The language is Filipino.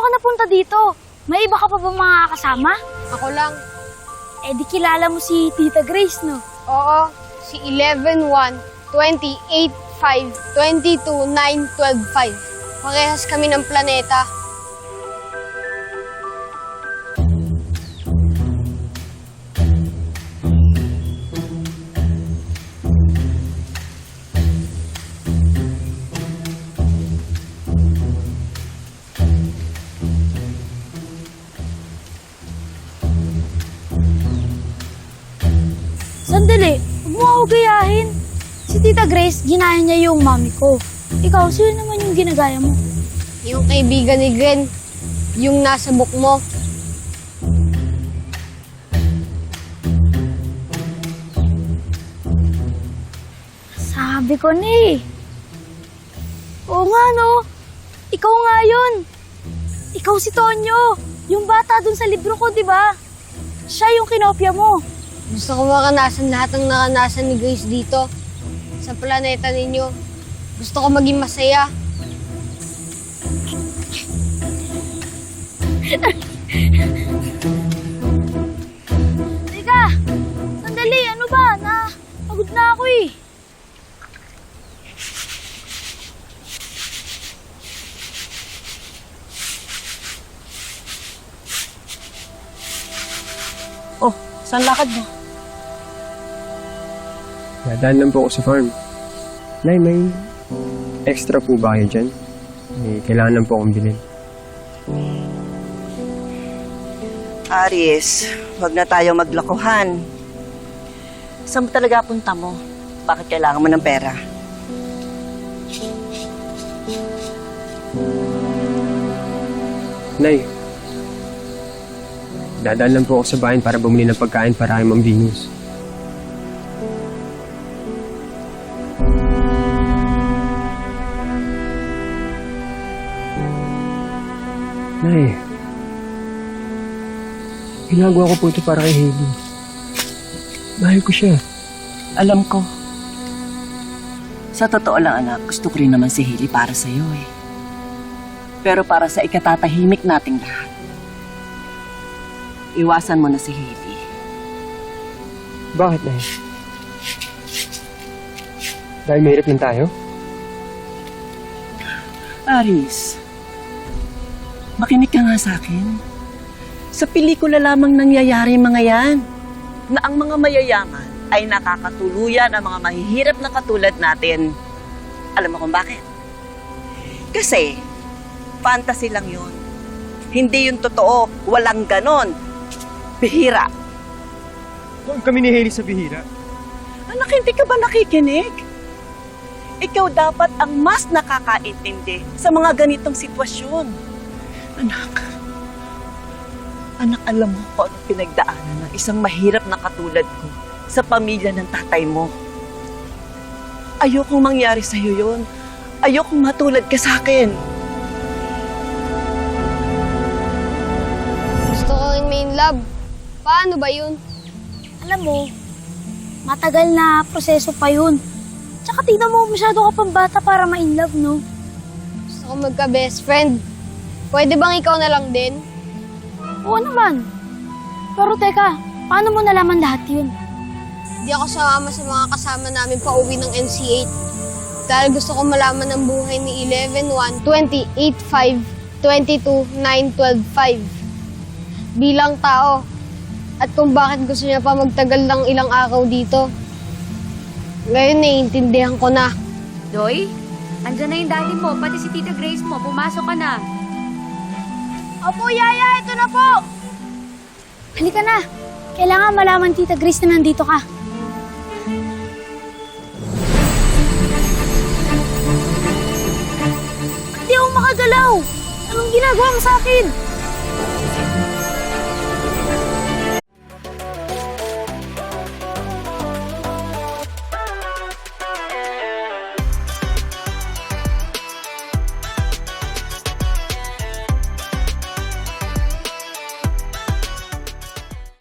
ka napunta dito? May iba ka pa ba mga kasama? Ako lang. Eh di kilala mo si Tita Grace, no? Oo, si 11-1, 28-5, 22-9, 12-5. Parehas kami ng planeta. Sandali, huwag mo ako gayahin. Si Tita Grace, ginaya niya yung mami ko. Ikaw, sino naman yung ginagaya mo? Yung kaibigan ni Glenn, yung nasa book mo. Sabi ko na eh. Oo nga no. Ikaw nga yun. Ikaw si Tonyo. Yung bata dun sa libro ko, di ba? Siya yung kinopya mo. Gusto ko makanasan lahat ng nakanasan ni Grace dito. Sa planeta ninyo. Gusto ko maging masaya. Teka, sandali, ano ba? Na, pagod na ako eh. Oh, saan lakad mo? Dadaan lang po ako sa farm. Nay, may extra po ba kayo dyan? May kailangan lang po akong bilhin. Aris, wag na tayo maglokohan. Saan mo talaga punta mo? Bakit kailangan mo ng pera? Nay, dadaan lang po ako sa bayan para bumili ng pagkain para kay Ma'am Venus. Nay, ginagawa ko po ito para kay Hailey. Mahal ko siya. Alam ko. Sa totoo lang, anak, gusto ko rin naman si Hailey para sa iyo eh. Pero para sa ikatatahimik nating lahat, iwasan mo na si Hailey. Bakit, Nay? Dahil mahirap lang tayo? Aris, makinig ka nga sa akin. Sa pelikula lamang nangyayari yung mga yan. Na ang mga mayayaman ay nakakatuluyan ang mga mahihirap na katulad natin. Alam mo kung bakit? Kasi, fantasy lang yun. Hindi yun totoo. Walang ganon. Bihira. Huwag kami ni Hailey sa bihira. Anak, hindi ka ba nakikinig? Ikaw dapat ang mas nakakaintindi sa mga ganitong sitwasyon. Anak, anak, alam mo kung anong pinagdaanan ng isang mahirap na katulad ko sa pamilya ng tatay mo. Ayokong mangyari sa'yo yun. Ayokong matulad ka sa akin. Gusto ko rin main love. Paano ba yun? Alam mo, matagal na proseso pa yun. Tsaka tingnan mo, masyado ka pang bata para ma-inlove, no? Gusto ko magka-best friend. Pwede bang ikaw na lang din? Oo naman. Pero teka, paano mo nalaman lahat yun? Di ako sumama sa mga kasama namin pa uwi ng NC8. Dahil gusto ko malaman ang buhay ni 11-1, 28-5, 22-9, 12-5. Bilang tao. At kung bakit gusto niya pa magtagal ng ilang araw dito. Ngayon naiintindihan ko na. Doy, andyan na yung daddy mo, pati si Tita Grace mo. Pumasok ka na. Opo, Yaya, ito na po! Halika na. Kailangan malaman, Tita Grace, na nandito ka. Hindi ako makagalaw. Anong ginagawa mo sa akin?